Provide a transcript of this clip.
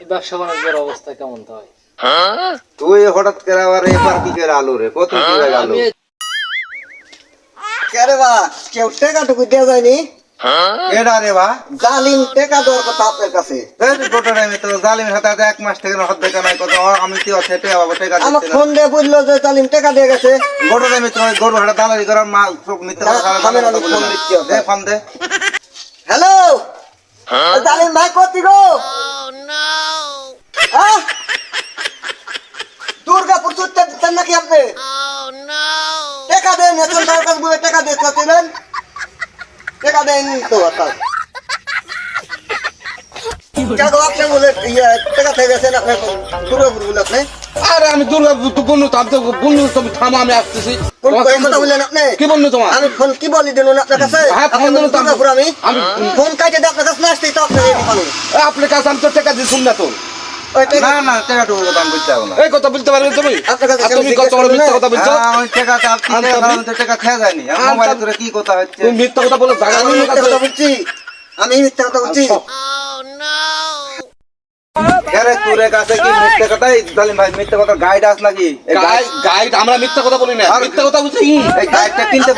ব্যবসা বাণিজ্যের অবস্থা কেমন হয় তুই হঠাৎ করে আবার এবার কি করে আলু রে? কত কি হয়ে গেল? কেরে বা? কেউ টেকাটুকু দেওয়া যায়নি? এটা রে বা? জালিম টেকা দেওয়ার কথা আপনার কাছে। গোটা টাইমে তো জালিমের হাতে হাতে এক মাস থেকে হাত দেখা নাই কত আমি কি আছে টেকা বাবা টেকা আমার ফোন দিয়ে বলল যে জালিম টেকা দিয়ে গেছে। গোটা টাইমে তোমার গরু হাটা দালালি করার মা সব মিথ্যা কথা না, সারা আমি কথা অনেক বলে ফোন। দে ফোন দে। হ্যালো? জালিম ভাই কোথি গো আহ? দুর্গাপুর দিচ্ছেন নাকি আপনি? টাকা দেন এখন তার কাছে বলে টাকা দিয়ে চাচ্ছিলেন টাকা দেন তো আপনার কেন আপনি বলে ইয়ে, টাকা থেকে গেছেন আপনার দুর্গাপুর বলে আপনি? আরে আমি তো বন্ধু তো বন্ধু তুমি থামো আমি আসতেছি। কোন তোমার কোন কথা বললেন আপনি? কি বন্ধু তোমার? আমি ফোন কি বলি দিন আপনার কাছে? হ্যাঁ, ফোন আমি- দুর্গাপুর আমি। আমি- ফোন কাটে দিয়ে আপনার কাছে না আসতেই তো আপনার এই ফোন এ, আপনার কাছে আমি তো টাকা দিয়ে শুন না তো। ওই টাকা না না টেকাটুকু কথা আমি বুঝতে পারব না। এই কথা বলতে পারবে তুমি? আপনার কাছে আর তুমি কত বড় মিথ্যা কথা বলছো? হ্যাঁ, আমি টেকা চাপ কি আনতে টেকা হবে? আমি তো টেকা খেয়ে যায়নি। মোবাইলে তোরে কি কথা হচ্ছে? তুমি মিথ্যা কথা বলে জায়গা আমি মিথ্যা কথা বলছি। আমি মিথ্যা কথা বলছি। আরে তোর কাছে কি মিথ্যে কথাই? জালিম ভাই মিথ্যে কথা গাইড আস নাকি? গাইড গাইড আমরা মিথ্যা কথা বলি না। আর- মিথ্যা কথা বলছি। এই গাইডটা কিনতে